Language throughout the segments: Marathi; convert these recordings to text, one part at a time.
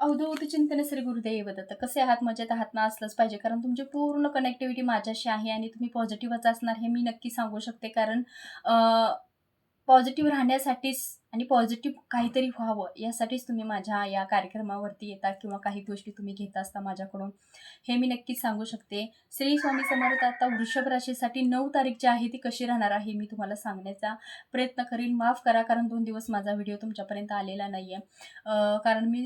अवधूत चिंतन श्री गुरुदेव दत्त. कसे आहात? मजेत आहात ना? असलंच पाहिजे. कारण तुमची पूर्ण कनेक्टिव्हिटी माझ्याशी आहे आणि तुम्ही पॉझिटिव्हच असणार हे मी नक्की सांगू शकते. कारण पॉझिटिव्ह राहण्यासाठीच आणि पॉझिटिव्ह काहीतरी व्हावं यासाठीच तुम्ही माझ्या या कार्यक्रमावरती येता किंवा काही गोष्टी तुम्ही घेत असता माझ्याकडून. हे मी नक्कीच सांगू शकते. श्री स्वामी समर्थ आता वृषभ राशीसाठी नऊ तारीख जी आहे ती कशी राहणार आहे मी तुम्हाला सांगण्याचा प्रयत्न करीन. माफ करा कारण दोन दिवस माझा व्हिडिओ तुमच्यापर्यंत आलेला नाही आहे कारण मी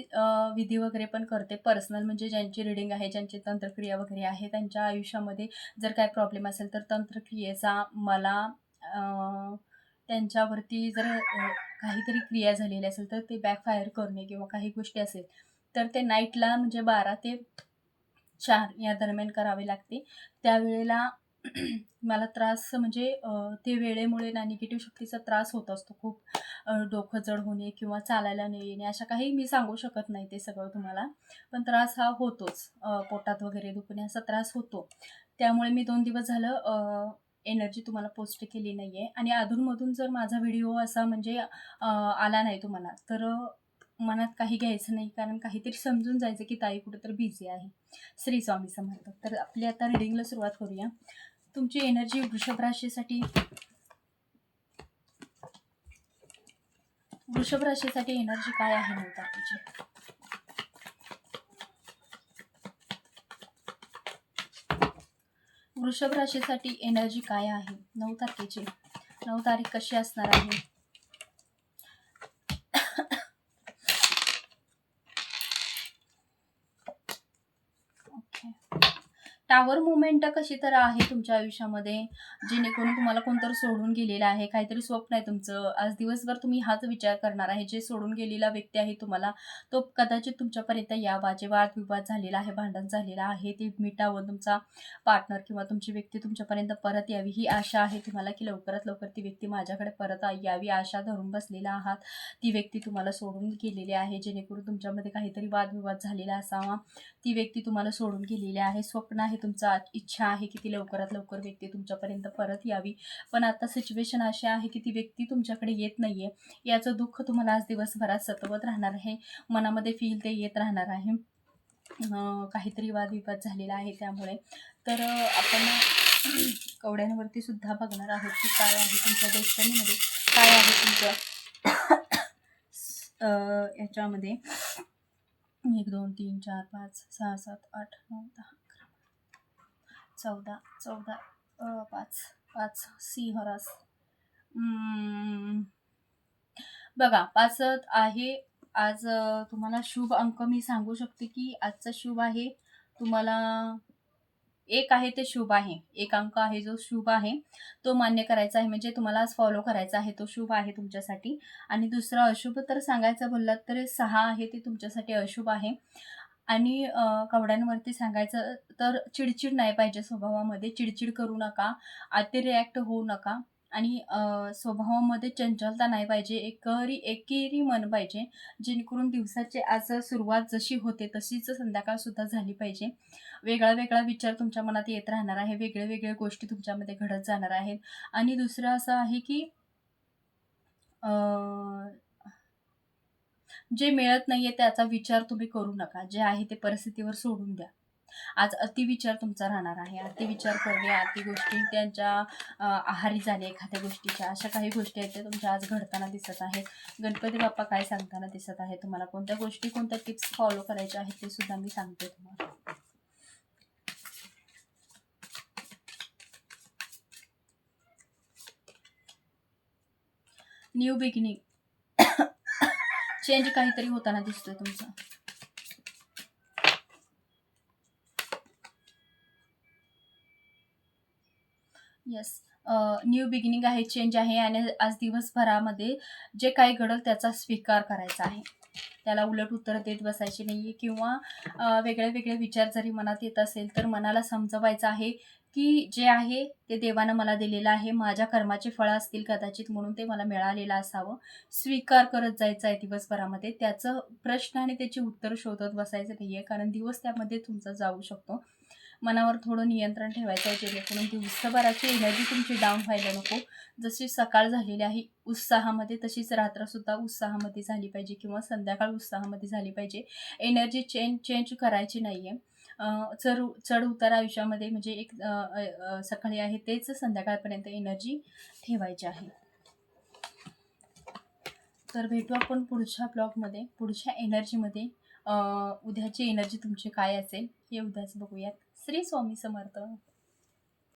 विधी वगैरे पण करते. पर्सनल म्हणजे ज्यांची रिडिंग आहे ज्यांची तंत्रक्रिया वगैरे आहे त्यांच्या आयुष्यामध्ये जर काय प्रॉब्लेम असेल तर तंत्रक्रियेचा मला त्यांच्यावरती जर काहीतरी क्रिया झालेली असेल तर ते बॅकफायर करणे किंवा काही गोष्टी असेल तर ते नाईटला म्हणजे बारा ते चार या दरम्यान करावे लागते. त्यावेळेला मला त्रास म्हणजे ते वेळेमुळे ना निगेटिव्ह शक्तीचा त्रास होत असतो खूप. डोकं जड होणे किंवा चालायला न येणे अशा काही मी सांगू शकत नाही ते सगळं तुम्हाला. पण त्रास हा होतोच. पोटात वगैरे दुखणे असा त्रास होतो. त्यामुळे मी दोन दिवस झालं एनर्जी तुम्हाला पोस्ट केली नाही आहे आणि अधूनमधून जर माझा व्हिडिओ असा म्हणजे आला नाही तुम्हाला तर मनात काही घ्यायचं नाही. कारण काहीतरी समजून जायचं की ताई कुठंतरी बिझी आहे. श्री स्वामी समर्थ. तर आपली आता रिडिंगला सुरुवात करूया. तुमची एनर्जी वृषभ राशीसाठी वृषभ राशीसाठी एनर्जी काय आहे म्हणतात तुझी? वृषभ राशीसाठी एनर्जी काय आहे? नऊ तारखेची. नऊ तारीख कशी असणार आहे? त्यावर मुवमेंट कशी तर आहे तुमच्या आयुष्यामध्ये जेणेकरून तुम्हाला कोणतरी सोडून गेलेलं आहे काहीतरी स्वप्न आहे तुमचं. आज दिवसभर तुम्ही हाच विचार करणार आहे जे सोडून गेलेला व्यक्ती आहे तुम्हाला तो कदाचित तुमच्यापर्यंत यावा जे वादविवाद झालेला आहे भांडण झालेलं आहे ते मिटावं तुमचा पार्टनर किंवा तुमची व्यक्ती तुमच्यापर्यंत परत यावी ही आशा आहे तुम्हाला की लवकरात लवकर ती व्यक्ती माझ्याकडे परत यावी. आशा धरून बसलेला आहात ती व्यक्ती तुम्हाला सोडून गेलेली आहे जेणेकरून तुमच्यामध्ये काहीतरी वादविवाद झालेला असावा. ती व्यक्ती तुम्हाला सोडून गेलेली आहे स्वप्न आहे तुमचा इच्छा आहे की ती लवकरात लवकर व्यक्ती तुमच्यापर्यंत परत यावी. पण आता सिच्युएशन अशी आहे की ती व्यक्ती तुमच्याकडे येत नाही आहे याचं दुःख तुम्हाला आज दिवसभरात सतवत राहणार आहे. मनामध्ये फील ते येत राहणार आहे. काहीतरी वादविवाद झालेला आहे त्यामुळे. तर आपण कवड्यांवरती सुद्धा बघणार आहोत की काय आहे तुमच्या डेस्टनीमध्ये काय आहे तुमचं याच्यामध्ये. एक दोन तीन चार पाच सहा सात आठ नऊ दहा. चौदा चौदा पाच पाच सिंह रास बघा पाच आहे. आज तुम्हाला शुभ अंक मी सांगू शकते की आजचा शुभ आहे. तुम्हाला एक आहे ते शुभ आहे. एक अंक आहे जो शुभ आहे तो मान्य करायचा आहे. म्हणजे तुम्हाला आज फॉलो करायचा आहे तो शुभ आहे तुमच्यासाठी. आणि दुसरा अशुभ तर सांगायचं बोललात तर सहा आहे ते तुमच्यासाठी अशुभ आहे. आणि कवड्यांवरती सांगायचं तर चिडचिड नाही पाहिजे स्वभावामध्ये चिडचिड करू नका अति रिॲक्ट होऊ नका आणि स्वभावामध्ये चंचलता नाही पाहिजे एकरी एकेरी मन पाहिजे जेणेकरून दिवसाची आज सुरुवात जशी होते तशीच संध्याकाळसुद्धा झाली पाहिजे. वेगळा वेगळा विचार तुमच्या मनात येत राहणार आहे वेगळे वेगळे गोष्टी तुमच्यामध्ये घडत जाणार आहेत. आणि दुसरं असं आहे की जे मिळत नाहीये त्याचा विचार तुम्ही करू नका. जे आहे ते परिस्थितीवर सोडून द्या. आज अतिविचार तुमचा राहणार आहे. अतिविचार करणे अति गोष्टी त्यांच्या आहारी जाणे एखाद्या गोष्टीच्या अशा काही गोष्टी आहेत त्या तुमच्या आज घडताना दिसत आहेत. गणपती बाप्पा काय सांगताना दिसत आहे तुम्हाला? कोणत्या गोष्टी कोणत्या टिप्स फॉलो करायच्या आहेत ते सुद्धा मी सांगते तुम्हाला. न्यू बिगिनिंग चेंज काहीतरी होताना दिसतोय तुमचा. येस न्यू बिगिनिंग आहे चेंज आहे आणि आज दिवसभरामध्ये जे काही घडल त्याचा स्वीकार करायचा आहे. त्याला उलट उत्तर देत बसायची नाही किंवा वेगळे वेगळे विचार जरी मनात येत असेल तर मनाला समजवायचं आहे की जे आहे ते देवानं मला दिलेलं आहे. माझ्या कर्माचे फळं असतील कदाचित म्हणून ते मला मिळालेलं असावं. स्वीकार करत जायचं आहे दिवसभरामध्ये. त्याचं प्रश्न आणि त्याची उत्तर शोधत बसायचं नाही आहे कारण दिवस त्यामध्ये तुमचा जाऊ शकतो. मनावर थोडं नियंत्रण ठेवायचं आहे जेणेकरून ती उत्सभराची एनर्जी तुमची डाऊन व्हायला नको. जशी सकाळ झालेली आहे उत्साहामध्ये तशीच रात्रसुद्धा उत्साहामध्ये झाली पाहिजे किंवा संध्याकाळ उत्साहामध्ये झाली पाहिजे. एनर्जी चेंज चेंज करायची नाही आहे चढ चढ उतार आयुष्यामध्ये म्हणजे एक सकाळी आहे तेच संध्याकाळपर्यंत एनर्जी ठेवायची आहे. तर भेटू आपण पुढच्या ब्लॉगमध्ये पुढच्या एनर्जीमध्ये. उद्याची एनर्जी तुमची काय असेल हे उद्याच बघूयात. श्री स्वामी समर्थ.